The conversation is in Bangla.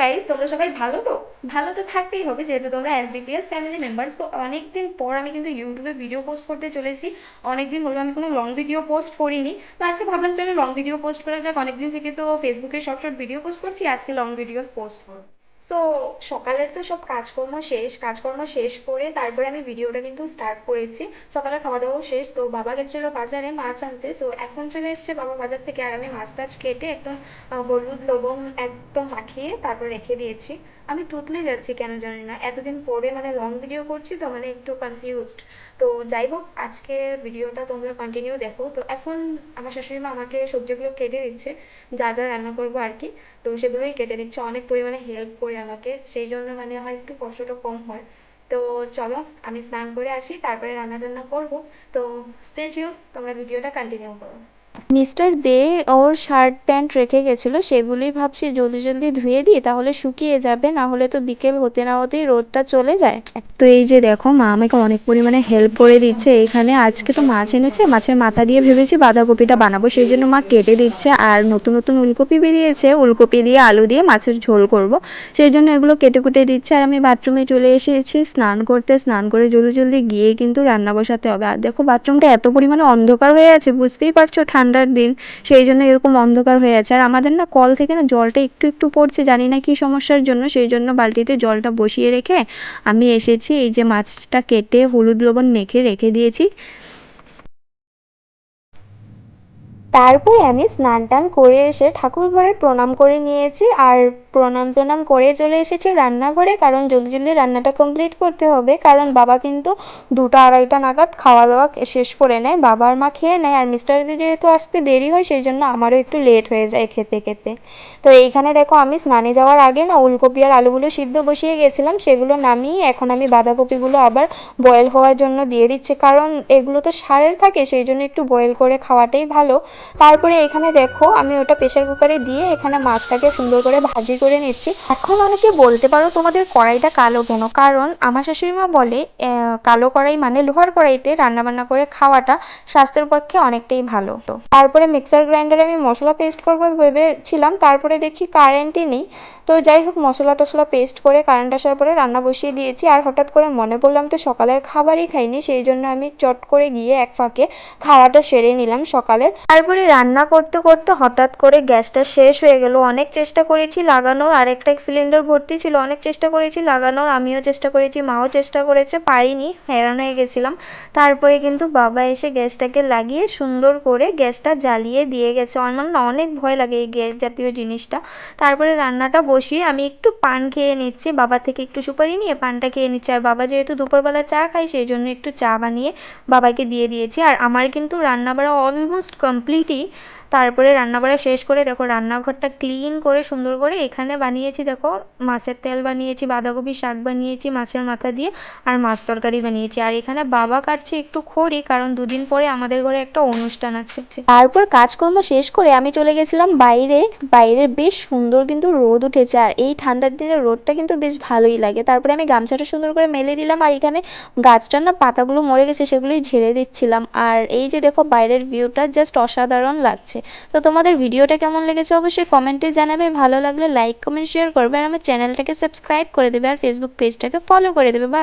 গাইজ তোমরা সবাই ভালো তো? ভালো তো থাকতেই হবে, যেহেতু তোমরা এস বিপিএস ফ্যামিলি মেম্বার তো অনেকদিন পর আমি কিন্তু ইউটিউবে ভিডিও পোস্ট করতে চলেছি। অনেকদিন হলো আমি কোনো লং ভিডিও পোস্ট করিনি। তো আজকে ভাবলাম চলো লং ভিডিও পোস্ট করা যাক। অনেকদিন থেকে তো ফেসবুকে শর্ট শর্ট ভিডিও পোস্ট করছি, আজকে লং ভিডিও পোস্ট করব। সো সকালের তো সব কাজকর্ম শেষ কাজকর্ম শেষ করে তারপরে আমি ভিডিওটা কিন্তু স্টার্ট করেছি। সকালে খাওয়া দাওয়াও শেষ, তো বাবা গেছিল বাজারে মাছ আনতে। তো এখন চলে এসছে বাবা বাজার থেকে আর আমি মাছ টাছ কেটে একদম হলুদ, লবণ একদম মাখিয়ে তারপর রেখে দিয়েছি। আমি তুতলে যাচ্ছি কেন জানি না, এতদিন পরে মানে লং ভিডিও করছি তো মানে একটু কনফিউজড তো যাই হোক, আজকের ভিডিওটা তোমরা কন্টিনিউ দেখো। তো এখন আমার শাশুড়ি মা আমাকে সবজিগুলো কেটে দিচ্ছে, যা যা রান্না করব আর কি। তো সেগুলোই কেটে দিচ্ছে, অনেক পরিমাণে হেল্প করে আমাকে, সেই জন্য মানে আমার একটু কষ্টটা কম হয়। তো চলো, আমি স্নান করে আসি, তারপরে রান্না টান্না করব। তো স্টে তোমরা ভিডিওটা কন্টিনিউ করো। মিস্টার দে ওর শার্ট প্যান্ট রেখে গেছিল সেগুলি ভাবছি জলদি জলদি ধুয়ে দিই, তাহলে শুকিয়ে যাবে, না হলে তো বিকেল হতে না হতেই রোদটা চলে যায়। তো এই যে দেখো, মা আমাকে অনেক পরিমাণে হেল্প করে দিচ্ছে এখানে। আজকে তো মাছ এনেছে, মাছের মাথা দিয়ে ভেবেছি বাঁধাকপিটা বানাবো, সেই জন্য মা কেটে দিচ্ছে, আর নতুন নতুন উলকপি বেরিয়েছে, উলকপি দিয়ে আলু দিয়ে মাছের ঝোল করব। সেই জন্য এগুলো কেটে কুটে দিচ্ছে, আর আমি বাথরুমে চলে এসেছি, স্নান করতে, স্নান করে জলদি জলদি গিয়ে কিন্তু রান্না বসাতে হবে। আর দেখো বাথরুমটা এত পরিমাণে অন্ধকার হয়ে আছে, বুঝতেই পারছ ঠান্ডার দিন সেই জন্য এরকম অন্ধকার হয়ে আছে। আর আমাদের না কল থেকে না জলটা একটু একটু পড়ছে, জানি না কি সমস্যার জন্য, সেই জন্য বালতিতে জলটা বসিয়ে রেখে আমি এসেছি। এই যে মাছটা কেটে হলুদ লবণ মেখে রেখে দিয়েছি। তারপরে আমি স্নান টান করে এসে ঠাকুর ঘরে প্রণাম করে নিয়েছি আর প্রণাম প্রণাম করে চলে এসেছি রান্নাঘরে, কারণ জলদি জলদি রান্নাটা কমপ্লিট করতে হবে। কারণ বাবা কিন্তু দুটো আড়াইটা নাগাদ খাওয়া দাওয়া শেষ করে নেয় বাবা আর মা খেয়ে নেয়। আর মিস্টার যেহেতু আসতে দেরি হয়, সেই জন্য আমারও একটু লেট হয়ে যায় খেতে খেতে। তো এইখানে দেখো আমি স্নানে যাওয়ার আগে না ওলকপি আর আলুগুলো সিদ্ধ বসিয়ে গেছিলাম, সেগুলো নামিয়ে এখন আমি বাঁধাকপিগুলো আবার বয়েল হওয়ার জন্য দিয়ে দিচ্ছি। কারণ এগুলো তো সারের থাকে, সেই জন্য একটু বয়েল করে খাওয়াটাই ভালো। তারপরে এখানে দেখো, আমি ওটা প্রেশার কুকারে দিয়ে এখানে মাছটাকে সুন্দর করে ভাজি করে নিচ্ছি। এখন অনেকে বলতে পারো তোমাদের কড়াইটা কালো কেন? কারণ আমার শাশুড়ি মা বলে কালো কড়াই মানে লোহার কড়াইতে রান্না বান্না করে খাওয়াটা স্বাস্থ্যের পক্ষে অনেকটাই ভালো। তো তারপরে মিক্সার গ্রাইন্ডারে আমি মশলা পেস্ট করব ভেবেছিলাম, তারপরে দেখি কারেন্টই নেই। তো যাই হোক, মশলা টশলা পেস্ট করে কারেন্ট আসার পরে রান্না বসিয়ে দিয়েছি। আর হঠাৎ করে মনে পড়লাম তো সকালের খাবারই খাইনি, সেই জন্য আমি চট করে গিয়ে এক ফাঁকে খাওয়াটা সেরে নিলাম সকালের। তারপরে রান্না করতে করতে হঠাৎ করে গ্যাসটা শেষ হয়ে গেল। অনেক চেষ্টা করেছি লাগানোর, আরেকটা সিলিন্ডার ভর্তি ছিল, অনেক চেষ্টা করেছি লাগানোর, আমিও চেষ্টা করেছি, মাও চেষ্টা করেছে, পারিনি হয়রান হয়ে গেছিলাম। তারপরে কিন্তু বাবা এসে গ্যাসটাকে লাগিয়ে সুন্দর করে গ্যাসটা জ্বালিয়ে দিয়ে গেছে। আমার না অনেক ভয় লাগে এই গ্যাস জাতীয় জিনিসটা। তারপরে রান্নাটা বসিয়ে আমি একটু পান খেয়ে নিচ্ছি, বাবা থেকে একটু সুপারি নিয়ে পানটা খেয়ে নিচ্ছি। আর বাবা যেহেতু দুপুরবেলা চা খায়, সেই জন্য একটু চা বানিয়ে বাবাকে দিয়ে দিয়েছি। আর আমার কিন্তু রান্না বাড়া অলমোস্ট ସେଇଠି তারপরে রান্না বাড়া শেষ করে দেখো রান্নাঘরটা ক্লিন করে সুন্দর করে এখানে বানিয়েছি দেখো, মাছের তেল বানিয়েছি বাঁধাকপি শাক বানিয়েছি, মাছের মাথা দিয়ে আর মাছ তরকারি বানিয়েছি। আর এখানে বাবা কাটছে একটু খড়ি কারণ দুদিন পরে আমাদের ঘরে একটা অনুষ্ঠান আছে। তারপর কাজকর্ম শেষ করে আমি চলে গেছিলাম বাইরে। বাইরে বেশ সুন্দর কিন্তু রোদ উঠেছে আর এই ঠান্ডার দিনে রোদটা কিন্তু বেশ ভালোই লাগে। তারপরে আমি গামছাটা সুন্দর করে মেলে দিলাম আর এখানে গাছটার না পাতাগুলো মরে গেছে সেগুলোই ঝেড়ে দিচ্ছিলাম। আর এই যে দেখো বাইরের ভিউটা জাস্ট অসাধারণ লাগছে। তো তোমাদের ভিডিওটা কেমন লেগেছে অবশ্যই কমেন্টে জানাবে, ভালো লাগলে লাইক কমেন্ট শেয়ার করবে, আর আমার চ্যানেলটাকে সাবস্ক্রাইব করে দেবে, আর ফেসবুক পেজটাকে ফলো করে দেবে বা